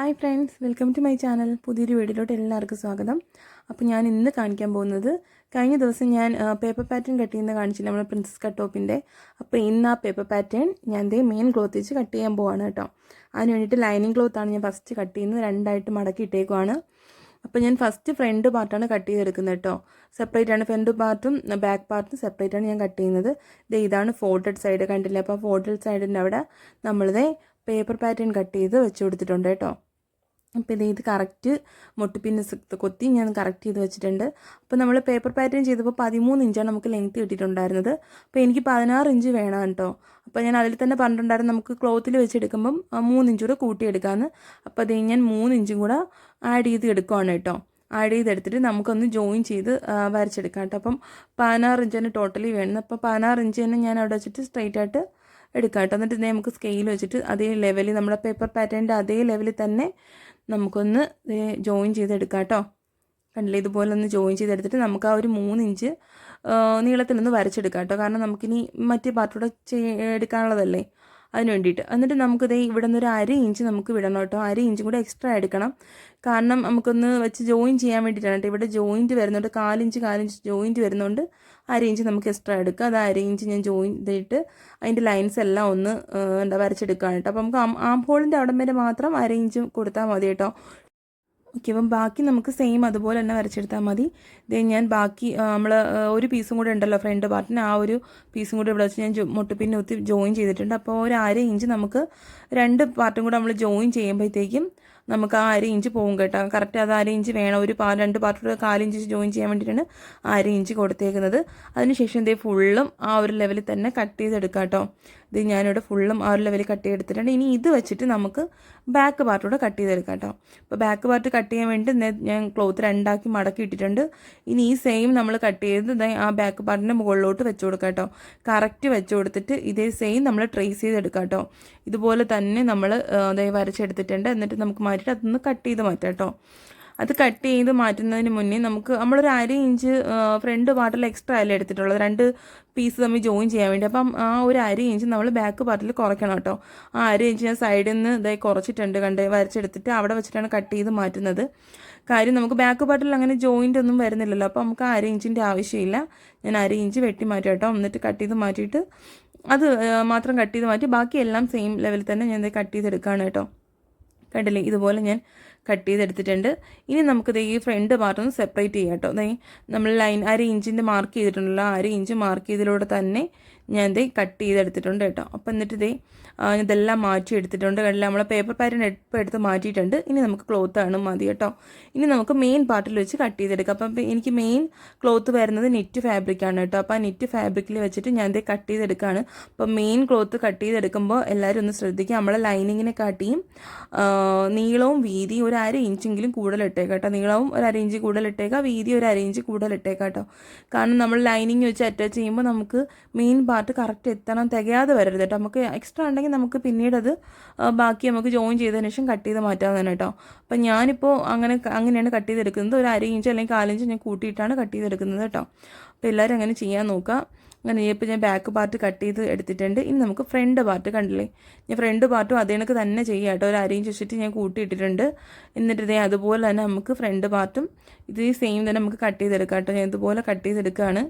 Hi friends welcome to my channel. പുതിയൊരു വീഡിയോയിലോട്ട് എല്ലാവർക്കും സ്വാഗതം. അപ്പോൾ ഞാൻ ഇന്ന് കാണിക്കാൻ പോകുന്നത് കഴിഞ്ഞ ദിവസം ഞാൻ പേപ്പർ പാറ്റേൺ കട്ട് ചെയ്യുന്ന കാണിച്ചില്ല നമ്മുടെ പ്രിൻസസ് കട്ട് ടോപ്പിന്റെ അപ്പോൾ ഇന്ന് ആ പേപ്പർ പാറ്റേൺ ഞാൻ ദേ മെയിൻ ക്ലോത്ത് വെച്ച് കട്ട് ചെയ്യാൻ പോവാണ് കേട്ടോ. അതിന് വേണ്ടിയിട്ട് ലൈനിങ് ക്ലോത്താണ് ഞാൻ ഫസ്റ്റ് കട്ട് ചെയ്യുന്നത്. രണ്ടായിട്ട് മടക്കി ഇട്ടേക്കുവാണ്. അപ്പോൾ ഞാൻ ഫസ്റ്റ് ഫ്രണ്ട് പാർട്ടാണ് കട്ട് ചെയ്തെടുക്കുന്നത് കേട്ടോ. സെപ്പറേറ്റ് ആണ് ഫ്രണ്ട് പാർട്ടും ബാക്ക് പാർട്ടും സെപ്പറേറ്റ് ആണ് ഞാൻ കട്ട് ചെയ്യുന്നത്. ദേ ഇതാണ് ഫോൾഡഡ് സൈഡ് കണ്ടില്ല? അപ്പോൾ ഫോൾഡഡ് സൈഡിന്റെ അവിടെ നമ്മളിതേ പേപ്പർ പാറ്റേൺ കട്ട് ചെയ്ത് വെച്ച് കൊടുത്തിട്ടുണ്ട് കേട്ടോ. അപ്പോൾ ഇതേ ഇത് കറക്റ്റ് മുട്ടുപിന്ന് കൊത്തി ഞാൻ കറക്റ്റ് ചെയ്ത് വെച്ചിട്ടുണ്ട്. അപ്പോൾ നമ്മൾ പേപ്പർ പാറ്റേൺ ചെയ്തപ്പോൾ പതിമൂന്ന് ഇഞ്ചാണ് നമുക്ക് ലെങ്ത്ത് കിട്ടിയിട്ടുണ്ടായിരുന്നത്. അപ്പോൾ എനിക്ക് പതിനാറ് ഇഞ്ച് വേണം കേട്ടോ. അപ്പോൾ ഞാൻ അതിൽ തന്നെ പറഞ്ഞിട്ടുണ്ടായിരുന്നു നമുക്ക് ക്ലോത്തിൽ വെച്ചെടുക്കുമ്പം മൂന്നിഞ്ചും കൂടെ കൂട്ടിയെടുക്കാമെന്ന് അപ്പോൾ അത് ഞാൻ മൂന്നിഞ്ചും കൂടെ ആഡ് ചെയ്ത് എടുക്കുവാണ് കേട്ടോ. ആഡ് ചെയ്തെടുത്തിട്ട് നമുക്കൊന്ന് ജോയിൻ ചെയ്ത് വരച്ചെടുക്കാം കേട്ടോ. അപ്പം പതിനാറ് ഇഞ്ച് തന്നെ ടോട്ടലി വേണം. അപ്പോൾ പതിനാറ് ഇഞ്ച് തന്നെ ഞാൻ അവിടെ വെച്ചിട്ട് സ്ട്രെയിറ്റ് ആയിട്ട് എടുക്കാം കേട്ടോ. എന്നിട്ട് നമുക്ക് സ്കെയിൽ വെച്ചിട്ട് അതേ ലെവലിൽ നമ്മുടെ പേപ്പർ പാറ്റേണിന്റെ അതേ ലെവലിൽ തന്നെ നമുക്കൊന്ന് ജോയിൻ ചെയ്തെടുക്കാം കേട്ടോ കണ്ടില്ലേ? ഇതുപോലെ ഒന്ന് ജോയിൻ ചെയ്തെടുത്തിട്ട് നമുക്ക് ആ ഒരു മൂന്ന് ഇഞ്ച് നീളത്തിലൊന്ന് വരച്ചെടുക്കാം കേട്ടോ കാരണം നമുക്കിനി മറ്റേ പാർട്ടൂടെ എടുക്കാനുള്ളതല്ലേ? അതിന് വേണ്ടിയിട്ട് എന്നിട്ട് നമുക്കിത് ഇവിടെ നിന്ന് ഒരു അര ഇഞ്ച് നമുക്ക് വിടണം കേട്ടോ. അര ഇഞ്ചും കൂടെ എക്സ്ട്രാ എടുക്കണം. കാരണം നമുക്കൊന്ന് വെച്ച് ജോയിൻ ചെയ്യാൻ വേണ്ടിയിട്ടാണ് കേട്ടോ. ഇവിടെ ജോയിന്റ് വരുന്നുണ്ട്. കാലിഞ്ച് കാലിഞ്ച് ജോയിന്റ് വരുന്നുണ്ട്. അര ഇഞ്ച് നമുക്ക് എക്സ്ട്രാ എടുക്കുക അത് അര ഇഞ്ച് ഞാൻ ജോയിൻ ചെയ്തിട്ട് അതിന്റെ ലൈൻസ് എല്ലാം ഒന്ന് എന്താ വരച്ചെടുക്കുകയാണ് കേട്ടോ. അപ്പോൾ നമുക്ക് ആം ഹോളിന്റെ അവിടം വരെ മാത്രം അര ഇഞ്ച് കൊടുത്താൽ മതി കേട്ടോ. ഓക്കെ അപ്പം ബാക്കി നമുക്ക് സെയിം അതുപോലെ തന്നെ വരച്ചെടുത്താൽ മതി. ഇത് ഞാൻ ബാക്കി നമ്മൾ ഒരു പീസും കൂടെ ഉണ്ടല്ലോ ഫ്രണ്ട് പാർട്ടിന് ആ ഒരു പീസും കൂടെ ഇവിടെ വെച്ച് ഞാൻ മുട്ടുപിന്നെ ഒത്തി ജോയിൻ ചെയ്തിട്ടുണ്ട്. അപ്പോൾ ഒരു അര ഇഞ്ച് നമുക്ക് രണ്ട് പാർട്ടും കൂടെ നമ്മൾ ജോയിൻ ചെയ്യുമ്പോഴത്തേക്കും നമുക്ക് ആ അര ഇഞ്ച് പോകും കേട്ടോ. കറക്റ്റ് അത് അര ഇഞ്ച് വേണം. ഒരു പാ രണ്ട് പാർട്ടോട് കാലിഞ്ച് ജോയിൻ ചെയ്യാൻ വേണ്ടിയിട്ടാണ് അര ഇഞ്ച് കൊടുത്തേക്കുന്നത്. അതിനുശേഷം ഇതേ ഫുള്ളും ആ ഒരു ലെവലിൽ തന്നെ കട്ട് ചെയ്തെടുക്കാം കേട്ടോ. ഇത് ഞാനിവിടെ ഫുള്ളും ആ ഒരു ലെവലിൽ കട്ട് ചെയ്തെടുത്തിട്ടുണ്ട്. ഇനി ഇത് വെച്ചിട്ട് നമുക്ക് ബാക്ക് പാർട്ടൂടെ കട്ട് ചെയ്തെടുക്കാം കേട്ടോ. അപ്പോൾ ബാക്ക് പാർട്ട് കട്ട് ചെയ്യാൻ വേണ്ടി ഞാൻ ക്ലോത്ത് രണ്ടാക്കി മടക്കി ഇട്ടിട്ടുണ്ട്. ഇനി ഈ സെയിം നമ്മൾ കട്ട് ചെയ്ത് ആ ബാക്ക് പാർട്ടിന്റെ മുകളിലോട്ട് വെച്ച് കൊടുക്കാം കേട്ടോ. കറക്റ്റ് വെച്ച് കൊടുത്തിട്ട് ഇതേ സെയിം നമ്മൾ ട്രേസ് ചെയ്തെടുക്കാം കേട്ടോ. ഇതുപോലെ തന്നെ നമ്മൾ അതായത് വരച്ചെടുത്തിട്ടുണ്ട്. എന്നിട്ട് നമുക്ക് മാറ്റിയിട്ട് അതൊന്ന് കട്ട് ചെയ്ത് മാറ്റാം കേട്ടോ. അത് കട്ട് ചെയ്ത് മാറ്റുന്നതിന് മുന്നേ നമുക്ക് നമ്മളൊരു അര ഇഞ്ച് ഫ്രണ്ട് പാർട്ടിൽ എക്സ്ട്രാ അല്ലേ എടുത്തിട്ടുള്ളത്? രണ്ട് പീസ് തമ്മിൽ ജോയിൻ ചെയ്യാൻ വേണ്ടി. അപ്പം ആ ഒരു അര ഇഞ്ച് നമ്മൾ ബാക്ക് പാർട്ടിൽ കുറയ്ക്കണം കേട്ടോ. ആ അര ഇഞ്ച് ഞാൻ സൈഡിൽ നിന്ന് ഇതായി കുറച്ചിട്ടുണ്ട് കണ്ട് വരച്ചെടുത്തിട്ട് അവിടെ വെച്ചിട്ടാണ് കട്ട് ചെയ്ത് മാറ്റുന്നത്. കാര്യം നമുക്ക് ബാക്ക് പാർട്ടിൽ അങ്ങനെ ജോയിന്റ് ഒന്നും വരുന്നില്ലല്ലോ. അപ്പോൾ നമുക്ക് അര ഇഞ്ചിന്റെ ആവശ്യമില്ല. ഞാൻ അര ഇഞ്ച് വെട്ടി മാറ്റാം കേട്ടോ. എന്നിട്ട് കട്ട് ചെയ്ത് മാറ്റിയിട്ട് അത് മാത്രം കട്ട് ചെയ്ത് മാറ്റി ബാക്കി എല്ലാം സെയിം ലെവലിൽ തന്നെ ഞാൻ കട്ട് ചെയ്തെടുക്കുകയാണ് കേട്ടോ. കണ്ടില്ലേ? ഇതുപോലെ ഞാൻ കട്ട് ചെയ്തെടുത്തിട്ടുണ്ട്. ഇനി നമുക്കിത് ഈ ഫ്രണ്ട് പാർട്ട് ഒന്ന് സെപ്പറേറ്റ് ചെയ്യാം കേട്ടോ. നമ്മൾ ലൈൻ അര ഇഞ്ചിന്റെ മാർക്ക് ചെയ്തിട്ടുണ്ടല്ലോ. അര ഇഞ്ച് മാർക്ക് ചെയ്തതിലൂടെ തന്നെ ഞാൻ ഇത് കട്ട് ചെയ്തെടുത്തിട്ടുണ്ട് കേട്ടോ. അപ്പോൾ എന്നിട്ട് ഇതേ ഇതെല്ലാം മാറ്റി എടുത്തിട്ടുണ്ട് കണ്ടില്ല? നമ്മളെ പേപ്പർ പാറ്റേൺ എപ്പം എടുത്ത് മാറ്റിയിട്ടുണ്ട്. ഇനി നമുക്ക് ക്ലോത്ത് ആണ് മതി കേട്ടോ. ഇനി നമുക്ക് മെയിൻ പാർട്ടിൽ വെച്ച് കട്ട് ചെയ്തെടുക്കാം. അപ്പം എനിക്ക് മെയിൻ ക്ലോത്ത് വരുന്നത് നെറ്റ് ഫാബ്രിക്കാണ് കേട്ടോ. അപ്പോൾ ആ നെറ്റ് ഫാബ്രിക്കിൽ വെച്ചിട്ട് ഞാൻ ഇതേ കട്ട് ചെയ്തെടുക്കുകയാണ് അപ്പം മെയിൻ ക്ലോത്ത് കട്ട് ചെയ്തെടുക്കുമ്പോൾ എല്ലാവരും ഒന്ന് ശ്രദ്ധിക്കുക. നമ്മളെ ലൈനിങ്ങിനെ കാട്ടിയും നീളവും വീതിയും ഒരു അര ഇഞ്ചെങ്കിലും കൂടുതൽ ഇട്ടേക്കാട്ടോ നീളവും ഒരു അര ഇഞ്ച് കൂടുതൽ ഇട്ടേക്കാം വീതി ഒരു അര ഇഞ്ച് കൂടുതൽ ഇട്ടേക്കാട്ടോ കാരണം നമ്മൾ ലൈനിങ് വെച്ച് അറ്റാച്ച് ചെയ്യുമ്പോൾ നമുക്ക് മെയിൻ പാർട്ട് കറക്റ്റ് എത്തണം തികയാതെ വരരുത് കേട്ടോ നമുക്ക് എക്സ്ട്രാ ഉണ്ടെങ്കിൽ നമുക്ക് പിന്നീട് അത് ബാക്കി നമുക്ക് ജോയിൻ ചെയ്തതിന് ശേഷം കട്ട് ചെയ്ത് മാറ്റാവുന്നതാണ് കേട്ടോ അപ്പം ഞാനിപ്പോൾ അങ്ങനെ അങ്ങനെയാണ് കട്ട് ചെയ്തെടുക്കുന്നത്. ഒരു അര ഇഞ്ച് അല്ലെങ്കിൽ കാലിഞ്ച് ഞാൻ കൂട്ടിയിട്ടാണ് കട്ട് ചെയ്തെടുക്കുന്നത് കേട്ടോ അപ്പോൾ എല്ലാവരും അങ്ങനെ ചെയ്യാൻ നോക്കുക അങ്ങനെ ഇപ്പോൾ ഞാൻ ബാക്ക് പാർട്ട് കട്ട് ചെയ്ത് എടുത്തിട്ടുണ്ട്. ഇനി നമുക്ക് ഫ്രണ്ട് പാർട്ട് കണ്ടില്ലേ? ഞാൻ ഫ്രണ്ട് പാർട്ടും അതേ കണക്ക് തന്നെ ചെയ്യാം കേട്ടോ. ഒരു അരയും വെച്ചിട്ട് ഞാൻ കൂട്ടിയിട്ടിട്ടുണ്ട്. എന്നിട്ട് ഇതേ അതുപോലെ തന്നെ നമുക്ക് ഫ്രണ്ട് പാർട്ടും ഇത് സെയിം തന്നെ നമുക്ക് കട്ട് ചെയ്തെടുക്കാം കേട്ടോ. ഞാൻ ഇതുപോലെ കട്ട് ചെയ്തെടുക്കുകയാണ്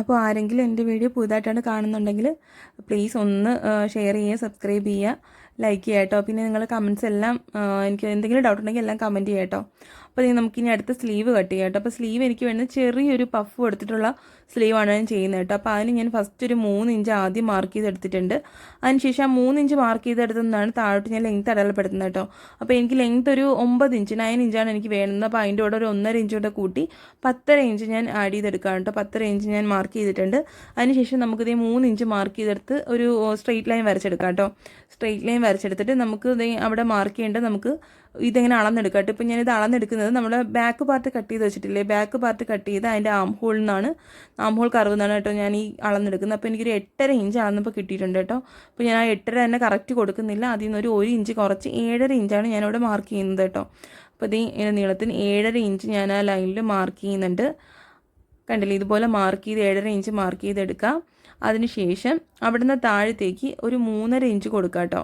അപ്പോൾ ആരെങ്കിലും എന്റെ വീഡിയോ പുതുതായിട്ടാണ് കാണുന്നുണ്ടെങ്കിൽ പ്ലീസ് ഒന്ന് ഷെയർ ചെയ്യുക സബ്സ്ക്രൈബ് ചെയ്യുക ലൈക്ക് ചെയ്യുക കേട്ടോ. പിന്നെ നിങ്ങൾ കമൻസ് എല്ലാം എനിക്ക് എന്തെങ്കിലും ഡൗട്ട് ഉണ്ടെങ്കിൽ എല്ലാം കമന്റ് ചെയ്യാം കേട്ടോ. അപ്പോൾ നമുക്കിനി അടുത്ത സ്ലീവ് കട്ട് ചെയ്യാം കേട്ടോ. അപ്പോൾ സ്ലീവ് എനിക്ക് വേണ്ടത് ചെറിയൊരു പഫ് കൊടുത്തിട്ടുള്ള സ്ലീവാണ് ഞാൻ ചെയ്യുന്നത് കേട്ടോ. അപ്പോൾ അതിന് ഞാൻ ഫസ്റ്റ് ഒരു മൂന്ന് ഇഞ്ച് ആദ്യം മാർക്ക് ചെയ്തെടുത്തിട്ടുണ്ട്. അതിനുശേഷം ആ മൂന്ന് ഇഞ്ച് മാർക്ക് ചെയ്തെടുത്തതാണ് താഴോട്ട് ഞാൻ ലെങ്ത് അടയാളപ്പെടുത്തുന്നത് കേട്ടോ. അപ്പോൾ എനിക്ക് ലെങ്ത് ഒരു ഒമ്പത് ഇഞ്ച് നയൻ ഇഞ്ചാണ് എനിക്ക് വേണ്ടത്. അപ്പോൾ അതിന്റെ കൂടെ ഒരു ഒന്നര ഇഞ്ച് കൂടെ കൂട്ടി പത്തര ഇഞ്ച് ഞാൻ ആഡ് ചെയ്തെടുക്കാം കേട്ടോ. പത്തര ഇഞ്ച് ഞാൻ മാർക്ക് ചെയ്തിട്ടുണ്ട്. അതിനുശേഷം നമുക്കിതേ മൂന്ന് ഇഞ്ച് മാർക്ക് ചെയ്തെടുത്ത് ഒരു സ്ട്രെയിറ്റ് ലൈൻ വരച്ചെടുക്കാം കേട്ടോ. സ്ട്രെയിറ്റ് ലൈൻ വരച്ചെടുത്തിട്ട് നമുക്ക് അവിടെ മാർക്ക് ചെയ്യേണ്ടത് നമുക്ക് ഇതെങ്ങനെ അളന്നെടുക്കാം കേട്ടോ ഇപ്പം ഞാനിത് അളന്നെടുക്കുന്നത് നമ്മൾ ബാക്ക് പാർട്ട് കട്ട് ചെയ്ത് വെച്ചിട്ടില്ലേ? ബാക്ക് പാർട്ട് കട്ട് ചെയ്ത് അതിന്റെ ആം ഹോളിൽ നിന്നാണ് ആം ഹോൾ കറവ് നിന്നാണ് കേട്ടോ ഞാൻ ഈ അളന്നെടുക്കുന്നത്. അപ്പോൾ എനിക്കൊരു എട്ടര ഇഞ്ച് അളന്നപ്പോൾ കിട്ടിയിട്ടുണ്ട് കേട്ടോ. അപ്പോൾ ഞാൻ ആ എട്ടര തന്നെ കറക്റ്റ് കൊടുക്കുന്നില്ല. അതിൽ നിന്ന് ഒരു ഒരു ഇഞ്ച് കുറച്ച് ഏഴര ഇഞ്ചാണ് ഞാനിവിടെ മാർക്ക് ചെയ്യുന്നത് കേട്ടോ. അപ്പോൾ ഇത് നീളത്തിന് ഏഴര ഇഞ്ച് ഞാൻ ആ ലൈനിൽ മാർക്ക് ചെയ്യുന്നുണ്ട്. കണ്ടില്ലേ? ഇതുപോലെ മാർക്ക് ചെയ്ത് ഏഴര ഇഞ്ച് മാർക്ക് ചെയ്തെടുക്കാം. അതിനുശേഷം അവിടുന്ന് താഴത്തേക്ക് ഒരു മൂന്നര ഇഞ്ച് കൊടുക്കാം കേട്ടോ.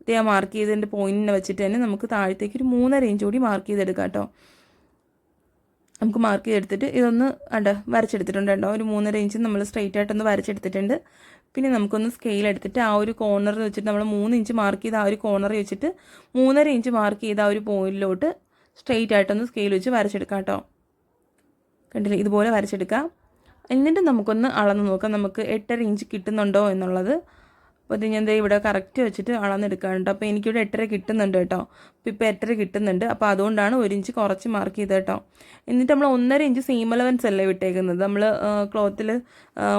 ഇത് ഞാൻ മാർക്ക് ചെയ്തതിന്റെ പോയിന്റിനെ വെച്ചിട്ട് തന്നെ നമുക്ക് താഴത്തേക്ക് ഒരു മൂന്നര ഇഞ്ച് കൂടി മാർക്ക് ചെയ്തെടുക്കാം കേട്ടോ. നമുക്ക് മാർക്ക് ചെയ്തെടുത്തിട്ട് ഇതൊന്ന് അണ്ട വരച്ചെടുത്തിട്ടുണ്ട് കേട്ടോ. ഒരു മൂന്നര ഇഞ്ച് നമ്മൾ സ്ട്രെയിറ്റ് ആയിട്ടൊന്ന് വരച്ചെടുത്തിട്ടുണ്ട്. പിന്നെ നമുക്കൊന്ന് സ്കെയിൽ എടുത്തിട്ട് ആ ഒരു കോർണറിൽ വെച്ചിട്ട് നമ്മൾ മൂന്ന് ഇഞ്ച് മാർക്ക് ചെയ്ത ആ ഒരു കോർണറിൽ വെച്ചിട്ട് മൂന്നര ഇഞ്ച് മാർക്ക് ചെയ്ത ആ ഒരു പോയിന്റിലോട്ട് സ്ട്രെയിറ്റ് ആയിട്ടൊന്ന് സ്കെയിൽ വെച്ച് വരച്ചെടുക്കാം കേട്ടോ. കണ്ടില്ലേ? ഇതുപോലെ വരച്ചെടുക്കാം. എന്നിട്ട് നമുക്കൊന്ന് അളന്ന് നോക്കാം. നമുക്ക് എട്ടര ഇഞ്ച് കിട്ടുന്നുണ്ടോ എന്നുള്ളത്. അപ്പോൾ ഞാൻ ദേ ഇവിടെ കറക്റ്റ് വെച്ചിട്ട് അളന്നെടുക്കാനുണ്ട് അപ്പോൾ എനിക്കിവിടെ എട്ടര കിട്ടുന്നുണ്ട് കേട്ടോ. അപ്പോൾ ഇപ്പോൾ എട്ടര കിട്ടുന്നുണ്ട്. അപ്പോൾ അതുകൊണ്ടാണ് ഒരു ഇഞ്ച് കുറച്ച് മാർക്ക് ചെയ്തത് കേട്ടോ. എന്നിട്ട് നമ്മൾ ഒന്നര ഇഞ്ച് സീം അലവൻസ് അല്ലേ വിട്ടേക്കുന്നത്? നമ്മൾ ക്ലോത്തിൽ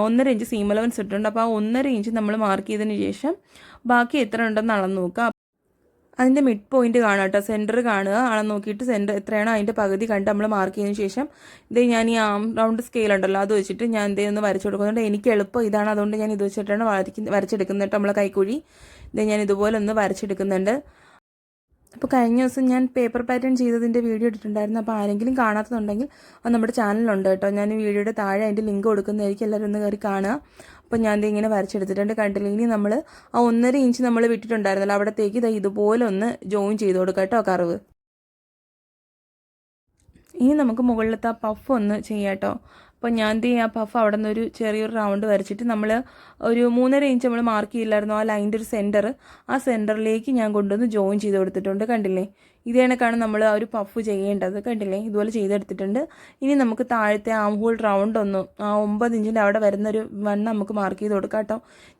ഒന്നര ഇഞ്ച് സീം അലവൻസ് ഇട്ടിട്ടുണ്ട്. അപ്പോൾ ആ ഒന്നര ഇഞ്ച് നമ്മൾ മാർക്ക് ചെയ്തതിന് ശേഷം ബാക്കി എത്ര ഉണ്ടെന്ന് അളന്ന് നോക്കുക അതിന്റെ മിഡ് പോയിന്റ് കാണുക കേട്ടോ. സെന്റർ കാണുക. ആളെ നോക്കിയിട്ട് സെന്റർ എത്രയാണോ അതിന്റെ പകുതി കണ്ട് നമ്മൾ മാർക്ക് ചെയ്തതിന് ശേഷം ഇത് ഞാൻ ഈ ആം റൗണ്ട് സ്കെയിൽ ഉണ്ടല്ലോ അത് വെച്ചിട്ട് ഞാൻ ഇതേ ഒന്ന് വരച്ചു കൊടുക്കുന്നുണ്ട്. എനിക്ക് എളുപ്പം ഇതാണ്. അതുകൊണ്ട് ഞാൻ ഇത് വെച്ചിട്ടാണ് വരയ്ക്കുന്ന വരച്ചെടുക്കുന്നത് കേട്ടോ നമ്മളെ കൈക്കുഴി. ഇത് ഞാൻ ഇതുപോലെ ഒന്ന് വരച്ചെടുക്കുന്നുണ്ട്. അപ്പോൾ കഴിഞ്ഞ ദിവസം ഞാൻ പേപ്പർ പാറ്റേൺ ചെയ്തതിന്റെ വീഡിയോ ഇട്ടിട്ടുണ്ടായിരുന്നു. അപ്പോൾ ആരെങ്കിലും കാണാത്തതുണ്ടെങ്കിൽ അത് നമ്മുടെ ചാനലുണ്ട് കേട്ടോ. ഞാൻ വീഡിയോയുടെ താഴെ അതിന്റെ ലിങ്ക് കൊടുക്കുന്നതായിരിക്കും. എല്ലാവരും ഒന്ന് കയറി കാണുക. അപ്പോൾ ഞാൻ ഇങ്ങനെ വരച്ചെടുത്തിട്ടുണ്ട്. കണ്ടില്ല? ഇനി നമ്മൾ ആ ഒന്നര ഇഞ്ച് നമ്മൾ വിട്ടിട്ടുണ്ടായിരുന്നല്ലോ. അവിടത്തേക്ക് ഇത് ഇതുപോലെ ഒന്ന് ജോയിൻ ചെയ്ത് കൊടുക്കാം കേട്ടോ കറവ് ഇനി നമുക്ക് മുകളിലത്തെ ആ പഫ് ഒന്ന് ചെയ്യാം കേട്ടോ. അപ്പോൾ ഞാൻ ദേ ആ പഫ് അവിടെ നിന്നൊരു ചെറിയൊരു റൗണ്ട് വരച്ചിട്ട് നമ്മൾ ഒരു മൂന്നര ഇഞ്ച് നമ്മൾ മാർക്ക് ചെയ്യില്ലായിരുന്നു ആ ലൈന്റെ ഒരു സെന്റർ ആ സെന്ററിലേക്ക് ഞാൻ കൊണ്ടുവന്ന് ജോയിൻ ചെയ്ത് കൊടുത്തിട്ടുണ്ട് കണ്ടില്ലേ? ഇത് കണക്കാണ് നമ്മൾ ആ ഒരു പഫ് ചെയ്യേണ്ടത് കണ്ടില്ലേ? ഇതുപോലെ ചെയ്തെടുത്തിട്ടുണ്ട്. ഇനി നമുക്ക് താഴത്തെ ആം ഹോൾ റൗണ്ട് ഒന്ന് ആ ഒമ്പത് ഇഞ്ചിന്റെ അവിടെ വരുന്നൊരു വണ്ണം നമുക്ക് മാർക്ക് ചെയ്ത് കൊടുക്കാം കേട്ടോ.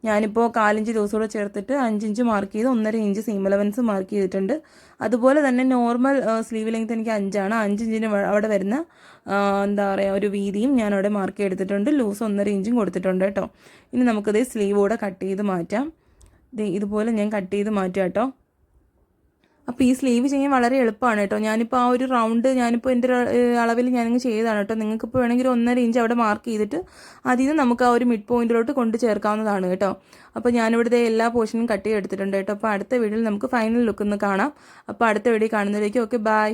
ഞാനിപ്പോൾ കാലഞ്ച് ദിവസം കൂടെ ചേർത്തിട്ട് അഞ്ചിഞ്ച് മാർക്ക് ചെയ്ത് ഒന്നര ഇഞ്ച് സീം അലവൻസ് മാർക്ക് ചെയ്തിട്ടുണ്ട്. അതുപോലെ തന്നെ നോർമൽ സ്ലീവ് ലെങ്ത് എനിക്ക് അഞ്ചാണ് അഞ്ചിഞ്ചിന് അവിടെ വരുന്ന എന്താ പറയുക ഒരു വീതിയും ഞാൻ അവിടെ മാർക്ക് ചെയ്തെടുത്തിട്ടുണ്ട്. ലൂസ് ഒന്നര ഇഞ്ചും കൊടുത്തിട്ടുണ്ട് കേട്ടോ. ഇനി നമുക്കത് സ്ലീവ് കൂടെ കട്ട് ചെയ്ത് മാറ്റാം. ഇതുപോലെ ഞാൻ കട്ട് ചെയ്ത് മാറ്റാം കേട്ടോ. അപ്പോൾ ഈ സ്ലീവ് ചെയ്യാൻ വളരെ എളുപ്പമാണ് കേട്ടോ. ഞാനിപ്പോൾ ആ ഒരു റൗണ്ട് ഞാനിപ്പോൾ എന്റെ അളവിൽ ഞാനിങ്ങ് ചെയ്തതാണ് കേട്ടോ. നിങ്ങൾക്കിപ്പോൾ വേണമെങ്കിൽ ഒന്നര ഇഞ്ച് അവിടെ മാർക്ക് ചെയ്തിട്ട് അതിൽ നിന്ന് നമുക്ക് ആ ഒരു മിഡ് പോയിന്റിലോട്ട് കൊണ്ട് ചേർക്കാവുന്നതാണ് കേട്ടോ. അപ്പോൾ ഞാനിവിടുത്തെ എല്ലാ പോർഷനും കട്ട് ചെയ്ത് എടുത്തിട്ടുണ്ട് കേട്ടോ. അപ്പോൾ അടുത്ത വീഡിയോയിൽ നമുക്ക് ഫൈനൽ ലുക്ക് ഒന്ന് കാണാം. അപ്പോൾ അടുത്ത വീഡിയോ കാണുന്നതിലേക്ക് ഓക്കെ ബൈ